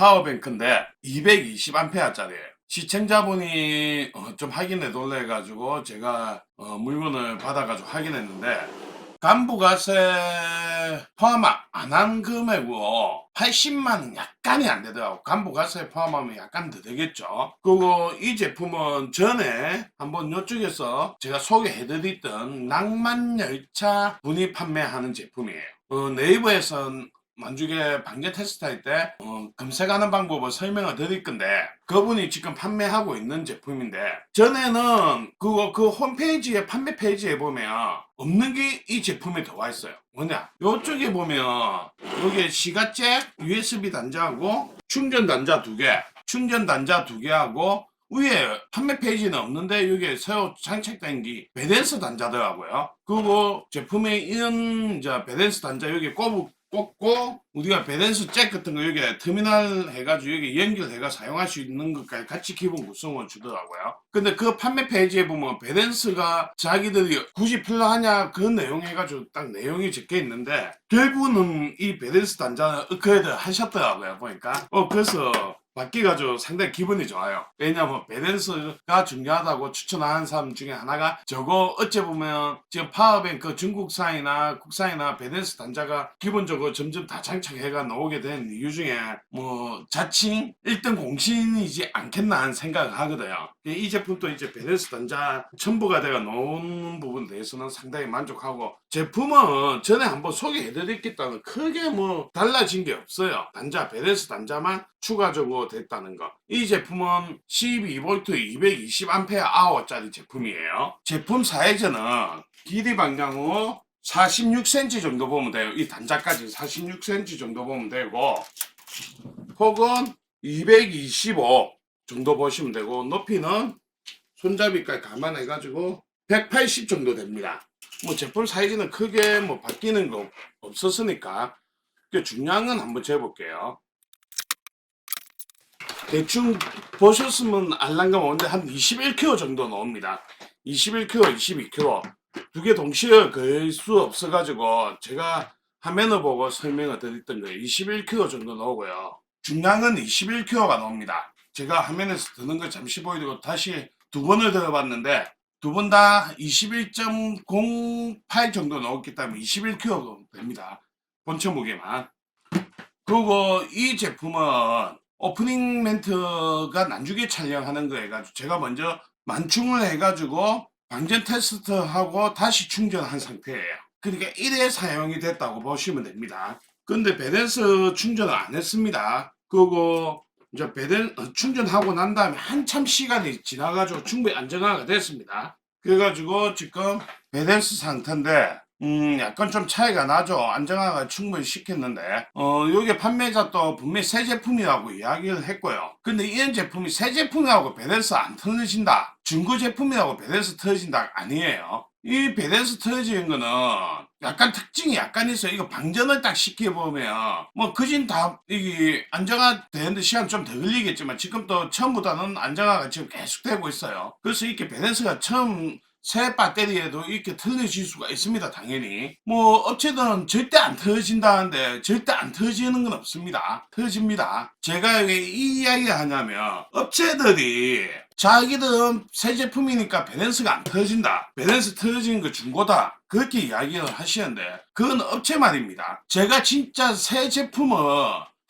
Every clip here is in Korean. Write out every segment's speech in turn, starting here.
파워뱅크인데 220A짜리예요. 시청자분이 어, 좀 확인해 달래 가지고 제가 어, 물건을 받아 가지고 확인했는데 간부가세 포함 안 한 금액으로 80만 원 약간이 안 되더라고. 간부가세 포함하면 약간 더 되겠죠. 그리고 이 제품은 전에 한번 이쪽에서 제가 소개해드렸던 낭만열차 분이 판매하는 제품이에요. 어, 네이버에선 만주게 방제 테스트 할때 어, 검색하는 방법을 설명을 드릴 건데 그분이 지금 판매하고 있는 제품인데 전에는 그거 그 홈페이지에 판매 페이지에 보면 없는 게 이 제품에 들어와 있어요. 뭐냐? 요쪽에 보면 여기 시가잭 USB 단자하고 충전 단자 두 개, 충전 단자 두 개하고 위에 판매 페이지는 없는데 여기에 새로 장착된 게 배댄스 단자더라고요. 그리고 제품에 있는 이제 배댄스 단자 여기 꼽고 꽂고 우리가 배댄스 잭 같은 거 여기 터미널 해가지고 여기 연결해가 사용할 수 있는 것까지 같이 기본 구성을 주더라고요. 근데 그 판매 페이지에 보면 배댄스가 자기들이 굳이 필요하냐 그 내용 해가지고 딱 내용이 적혀 있는데 결국은 이 배댄스 단자는 업그레이드 하셨더라고요 보니까. 어 그래서 바뀌가지고 상당히 기분이 좋아요. 왜냐면 밸런스가 중요하다고 추천하는 사람 중에 하나가 저거 어째 보면 지금 파워뱅크 중국산이나 국산이나 밸런스 단자가 기본적으로 점점 다 장착해가 나오게 된 이유 중에 뭐 자칭 1등 공신이지 않겠나 하는 생각을 하거든요. 이 제품도 이제 밸런스 단자 첨부가 돼가 나오는 부분에 대해서는 상당히 만족하고 제품은 전에 한번 소개해드렸기 때문에 크게 뭐 달라진 게 없어요. 단자 밸런스 단자만 추가적으로 됐다는 거. 이 제품은 12V 220A/짜리 제품이에요. 제품 사이즈는 길이 방향으로 46cm 정도 보면 돼요. 이 단자까지 46cm 정도 보면 되고 폭은 225 정도 보시면 되고 높이는 손잡이까지 감안해 가지고 180 정도 됩니다. 뭐 제품 사이즈는 크게 뭐 바뀌는 거 없었으니까 그 중량은 한번 재볼게요. 대충 보셨으면 알랑가 모른데 한 21kg 정도 나옵니다. 21kg, 22kg 두 개 동시에 그을 수 없어가지고 제가 화면을 보고 설명을 드렸던 거예요. 21kg 정도 나오고요. 중량은 21kg가 나옵니다. 제가 화면에서 드는 걸 잠시 보여드리고 다시 두 번을 들어봤는데 두 번 다 21.08 정도 나왔기 때문에 21kg 됩니다. 본체 무게만. 그리고 이 제품은 오프닝 멘트가 난주게 촬영하는 거 해가지고 제가 먼저 만충을 해가지고 방전 테스트하고 다시 충전한 상태예요. 그러니까 1회 사용이 됐다고 보시면 됩니다. 근데 배댄스 충전을 안 했습니다. 그리고 이제 배댄 어, 충전하고 난 다음에 한참 시간이 지나가지고 충분히 안정화가 됐습니다. 그래가지고 지금 배댄스 상태인데 음, 약간 좀 차이가 나죠. 안정화가 충분히 시켰는데, 어, 요게 판매자 또 분명히 새 제품이라고 이야기를 했고요. 근데 이런 제품이 새 제품이라고 배댄스 안 틀어진다. 중고 제품이라고 배댄스 틀어진다. 아니에요. 이 배댄스 틀어지는 거는 약간 특징이 약간 있어요. 이거 방전을 딱 시켜보면, 뭐, 그진 다, 이게 안정화 되는데 시간 좀 더 걸리겠지만, 지금 또 처음보다는 안정화가 지금 계속되고 있어요. 그래서 이렇게 배댄스가 처음 새 배터리에도 이렇게 틀어질 수가 있습니다 당연히. 뭐 업체들은 절대 안 틀어진다는데 절대 안 틀어지는 건 없습니다. 틀어집니다. 제가 왜 이 이야기 하냐면 업체들이 자기들은 새 제품이니까 밸런스가 안 틀어진다. 밸런스 틀어지는 거 중고다. 그렇게 이야기를 하시는데 그건 업체 말입니다. 제가 진짜 새 제품을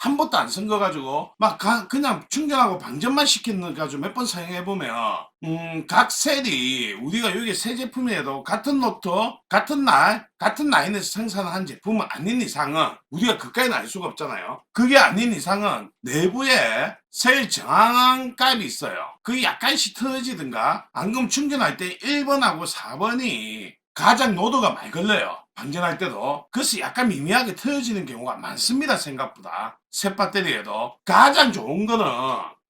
한 번도 안 쓴 거 가지고 막 가- 그냥 충전하고 방전만 시키는 거 가지고 몇 번 사용해 보면 음, 각 셀이 우리가 여기 새 제품이라도 같은 노트 같은 날 같은 라인에서 생산한 제품은 아닌 이상은 우리가 그까이는 알 수가 없잖아요 그게 아닌 이상은 내부에 셀 정황 값이 있어요 그게 약간씩 틀어지든가 안 그럼 충전할 때 1번하고 4번이 가장 노드가 많이 걸려요. 방전할 때도. 그래서 약간 미미하게 틀어지는 경우가 많습니다. 생각보다. 새 배터리에도. 가장 좋은 거는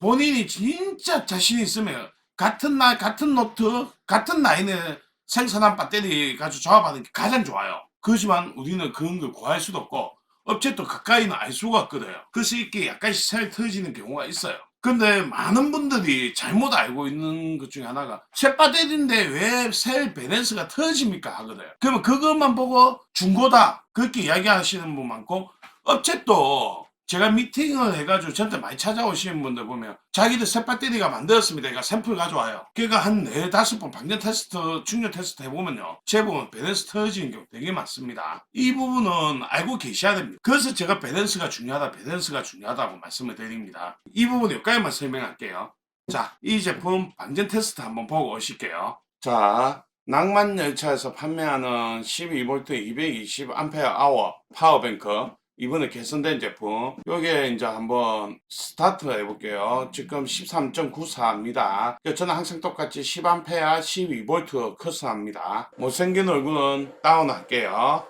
본인이 진짜 자신 있으면 같은 날, 같은 노트, 같은 라인에 생산한 배터리 가지고 조합하는 게 가장 좋아요. 그렇지만 우리는 그런 걸 구할 수도 없고 업체도 가까이는 알 수가 없거든요. 그래서 이렇게 약간씩 셀 틀어지는 경우가 있어요. 근데 많은 분들이 잘못 알고 있는 것 중에 하나가 새 배터리인데 왜 셀 밸런스가 틀어집니까 하거든요. 그러면 그것만 보고 중고다 그렇게 이야기하시는 분 많고 업체도 제가 미팅을 해가지고 저한테 많이 찾아오시는 분들 보면 자기들 새 배터리가 만들었습니다. 그러니까 샘플 가져와요. 그러니까 한 네 다섯 번 방전 테스트, 충전 테스트 해보면요. 제보면 밸런스 터지는 경우 되게 많습니다. 이 부분은 알고 계셔야 됩니다. 그래서 제가 밸런스가 중요하다, 밸런스가 중요하다고 말씀을 드립니다. 이 부분 여기까지만 설명할게요. 자, 이 제품 방전 테스트 한번 보고 오실게요. 자, 낭만 열차에서 판매하는 12V 220Ah 파워뱅크 이번에 개선된 제품 요게 이제 한번 스타트 해볼게요. 지금 13.94입니다. 저는 항상 똑같이 10A 12V 커스합니다. 못생긴 얼굴은 다운할게요.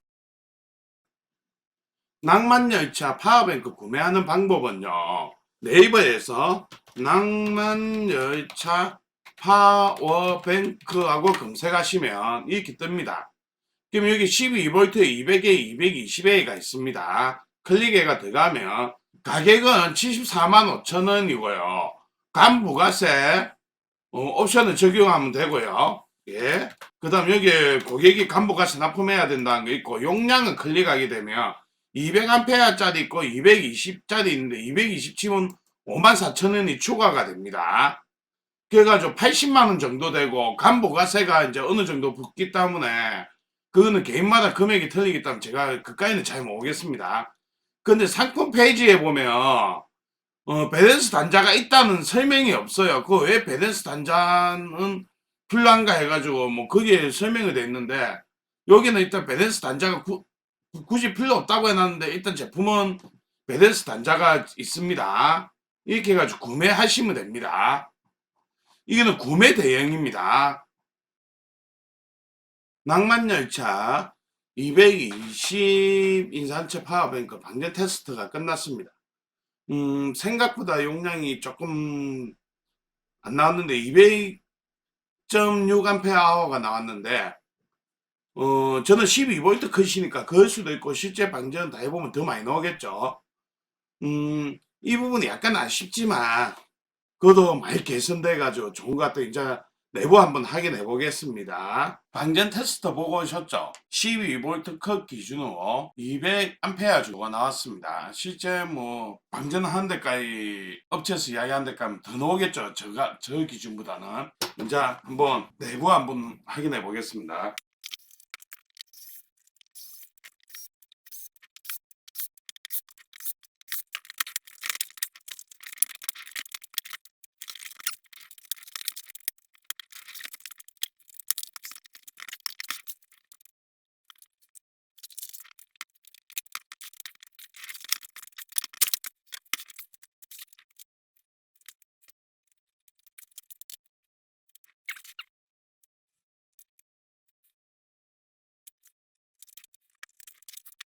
낭만열차 파워뱅크 구매하는 방법은요. 네이버에서 낭만열차 파워뱅크하고 검색하시면 이렇게 뜹니다 그럼 여기 12V 200A, 220A가 있습니다. 클릭해가 들어가면 가격은 74만 5천 원이고요. 간부가세 어, 옵션을 적용하면 되고요. 예. 그 다음 여기 고객이 간부가세 납품해야 된다는 거 있고 용량은 클릭하게 되면 200A짜리 있고 220짜리 있는데 220 치면 5만 4천 원이 추가가 됩니다. 그래가지고 80만 원 정도 되고 간부가세가 이제 어느 정도 붙기 때문에 그거는 개인마다 금액이 틀리기 때문에 제가 그까지는 잘 모르겠습니다. 근데 상품 페이지에 보면 어, 밸런스 단자가 있다는 설명이 없어요. 그 왜 밸런스 단자는 필요한가 해가지고 뭐 거기에 설명이 돼 있는데 여기는 일단 밸런스 단자가 구- 굳이 필요 없다고 해놨는데 일단 제품은 밸런스 단자가 있습니다. 이렇게 해가지고 구매하시면 됩니다. 이거는 구매 대행입니다. 낭만열차 220 인산체 파워뱅크 방전 테스트가 끝났습니다. 음, 생각보다 용량이 조금 안 나왔는데 200.6A가 나왔는데 어, 저는 12V 컷이니까 그럴 수도 있고 실제 방전 다 해보면 더 많이 나오겠죠. 음, 이 부분이 약간 아쉽지만 그것도 많이 개선돼 가지고 좋은 것 같아요. 내부 한번 확인해 보겠습니다. 방전 테스트 보고 오셨죠? 12V 컷 기준으로 200A 주가 나왔습니다. 실제 뭐 방전하는 데까지 업체에서 이야기하는 데까지 더 나오겠죠? 저가 저 기준보다는 이제 한번 내부 한번 확인해 보겠습니다.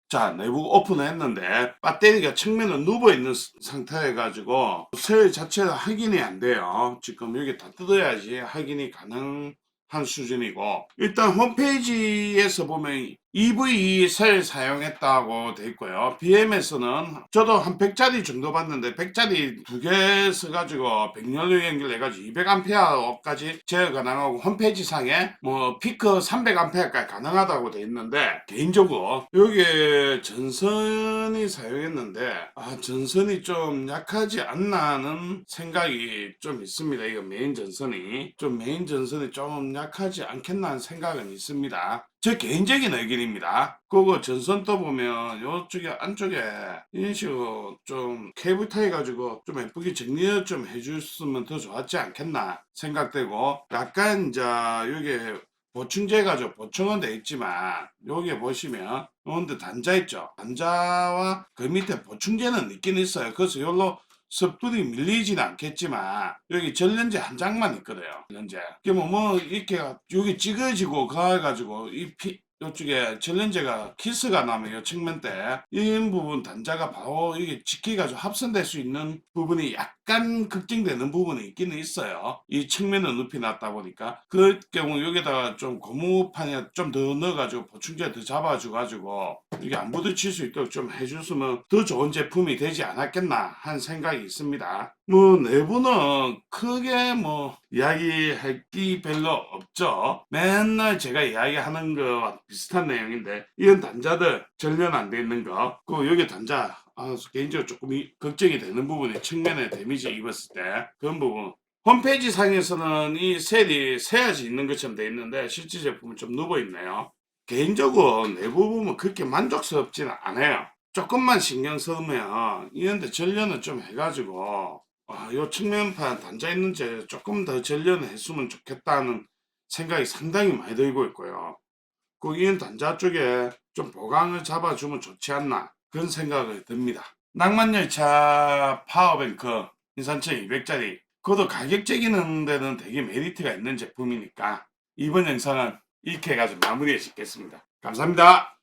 자, 내부 오픈했는데 배터리가 측면은 누워 있는 상태여 가지고 셀 자체가 확인이 안 돼요. 지금 여기 다 뜯어야지 확인이 가능한 수준이고 일단 홈페이지에서 보면 EV 셀 사용했다고 돼 있고요. BM에서는 저도 한 100짜리 정도 봤는데 100짜리 두 개 써가지고 백연료 연결해가지고 200A까지 제어 가능하고 홈페이지 상에 뭐 피크 300A까지 가능하다고 돼 있는데 개인적으로 여기에 전선이 사용했는데 아 전선이 좀 약하지 않나는 생각이 좀 있습니다. 이거 메인 전선이 좀 메인 전선이 좀 약하지 않겠나 하는 생각은 있습니다. 제 개인적인 의견입니다. 그거 전선 떠보면 이쪽에 안쪽에 이런 식으로 좀 케이블 타이 가지고 좀 예쁘게 정리를 좀 해줬으면 더 좋았지 않겠나 생각되고 약간 이제 여기 보충제 가지고 보충은 돼 있지만 여기 보시면 요런데 단자 있죠 단자와 그 밑에 보충제는 있긴 있어요 그래서 요로 섭들이 밀리지는 않겠지만 여기 전len제 한 장만 있거든요. 전len제. 그러면 뭐 이렇게 여기 찌그지고 가가지고 이 피, 이쪽에 전len제가 키스가 나면 이 측면 때 이 부분 단자가 바로 이게 지키가지고 합선될 수 있는 부분이 약 간 걱정되는 부분이 있기는 있어요. 이 측면은 높이 났다 보니까 그 경우 여기다가 좀 고무판에 좀 더 넣어가지고 보충제 더 잡아줘가지고 이게 안 부딪힐 수 있도록 좀 해줬으면 더 좋은 제품이 되지 않았겠나 하는 생각이 있습니다. 뭐 내부는 크게 뭐 이야기할 게 별로 없죠. 맨날 제가 이야기하는 거와 비슷한 내용인데 이런 단자들 전련 안돼 있는 거, 그 여기 단자 아, 개인적으로 조금 이- 걱정이 되는 부분이 측면에 데미지 입었을 때 그런 부분. 홈페이지 상에서는 이 셀이 세야지 있는 것처럼 돼 있는데 실제 제품은 좀 누워 있네요. 개인적으로 내부 부분 그렇게 만족스럽지는 않아요. 조금만 신경 쓰면 이런데 전련을 좀 해가지고 아, 요 측면판 단자 있는 제 조금 더 전련을 했으면 좋겠다는 생각이 상당히 많이 들고 있고요. 그 이은 단자 쪽에 좀 보강을 잡아주면 좋지 않나 그런 생각이 듭니다. 낭만열차 파워뱅크 인산철 200짜리 그것도 가격 재기는 데는 되게 메리트가 있는 제품이니까 이번 영상은 이렇게 해가지고 마무리해 짓겠습니다. 감사합니다.